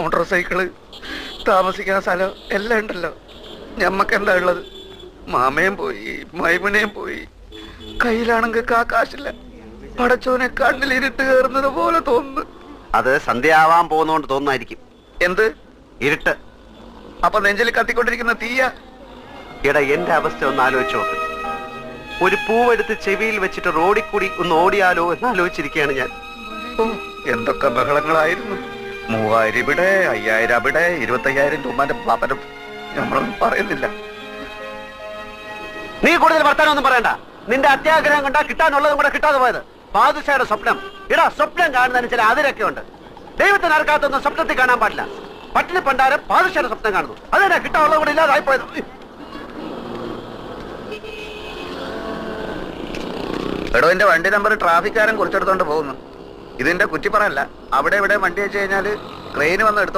Motor cycle താമസിക്കാൻ സ്ഥലം എല്ലാം ഉണ്ടല്ലോ. ഞമ്മക്ക് എന്താ ഉള്ളത്? മാമയും പോയി മൈമുനയും പോയി. കയ്യിലാണെങ്കിൽ കാക്കാശില്ല കാശില്ല. പടച്ചോനെ കണ്ണിലിരുട്ട് കയറുന്നത് പോലെ തോന്നുന്നു. അത് സന്ധ്യയാവാൻ പോകുന്നോണ്ട് തോന്നായിരിക്കും എന്ത്? ഇരുട്ട്. അപ്പൊ നെഞ്ചിൽ കത്തിക്കൊണ്ടിരിക്കുന്ന തീയ? ഇട എന്റെ അവസ്ഥ ഒന്ന് ആലോചിച്ച് നോക്ക്. ഒരു പൂവെടുത്ത് ചെവിയിൽ വെച്ചിട്ട് റോഡിൽ കൂടി ഒന്ന് ഓടിയാലോ എന്ന് ആലോചിച്ചിരിക്കുകയാണ് ഞാൻ. ഓ എന്തൊക്കെ ബഹളങ്ങളായിരുന്നു. മൂവായിരം ഇവിടെ അയ്യായിരം അവിടെ ഇരുപത്തയ്യായിരം തുമ്മാന്റെ പാപ്പനും നമ്മളൊന്നും പറയുന്നില്ല. നീ കൂടുതൽ വർത്താനൊന്നും പറയണ്ട. നിന്റെ അത്യാഗ്രഹം കണ്ടാ കിട്ടാനുള്ളതും കൂടെ കിട്ടാതെ പോയത്. പാതുഷയുടെ സ്വപ്നം. ഇടാ സ്വപ്നം കാണുന്നതിന് ചില അതിരൊക്കെ ഉണ്ട്. ദൈവത്തിന് അർക്കാത്തൊന്നും സ്വപ്നത്തിൽ കാണാൻ പാടില്ല. പട്ടിണി പണ്ടാരം പാതുഷയുടെ സ്വപ്നം കാണുന്നു. അതെന്നാ കിട്ടാനുള്ളത് കൂടെ ഇല്ലാതായി പോയത് എടോ എന്റെ വണ്ടി നമ്പർ ട്രാഫിക്കാരൻ കുറിച്ചെടുത്തോണ്ട് പോകുന്നു. ഇതിന്റെ കുറ്റിപ്പറല്ല അവിടെ ഇവിടെ വണ്ടി വെച്ച് കഴിഞ്ഞാൽ ട്രെയിന് വന്ന് എടുത്ത്